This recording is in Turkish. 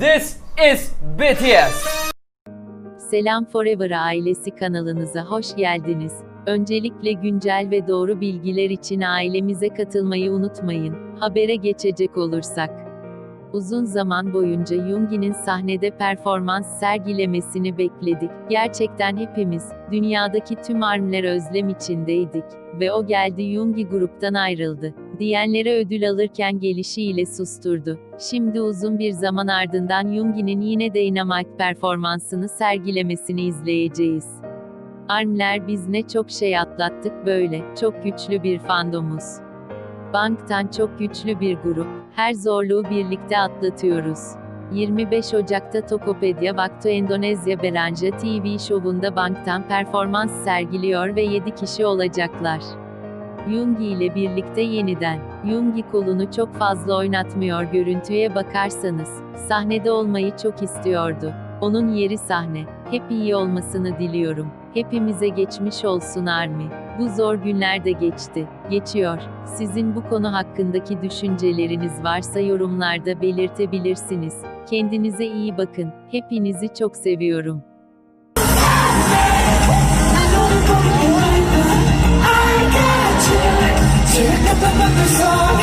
This is BTS. Selam Forever ailesi kanalınıza hoş geldiniz. Öncelikle güncel ve doğru bilgiler için ailemize katılmayı unutmayın. Habere geçecek olursak. Uzun zaman boyunca Yoongi'nin sahnede performans sergilemesini bekledik. Gerçekten hepimiz, dünyadaki tüm armler özlem içindeydik. Ve o geldi Yoongi gruptan ayrıldı. Diyenlere ödül alırken gelişiyle susturdu. Şimdi uzun bir zaman ardından Yoongi'nin yine Dynamite performansını sergilemesini izleyeceğiz. Armler biz ne çok şey atlattık böyle, çok güçlü bir fandomuz. Bangtan çok güçlü bir grup, her zorluğu birlikte atlatıyoruz. 25 Ocak'ta Tokopedia Vakto Endonezya Beranja TV şovunda Bangtan performans sergiliyor ve 7 kişi olacaklar. Yoongi ile birlikte yeniden. Yoongi kolunu çok fazla oynatmıyor görüntüye bakarsanız. Sahnede olmayı çok istiyordu. Onun yeri sahne. Hep iyi olmasını diliyorum. Hepimize geçmiş olsun Army. Bu zor günler de geçti. Geçiyor. Sizin bu konu hakkındaki düşünceleriniz varsa yorumlarda belirtebilirsiniz. Kendinize iyi bakın. Hepinizi çok seviyorum. The song.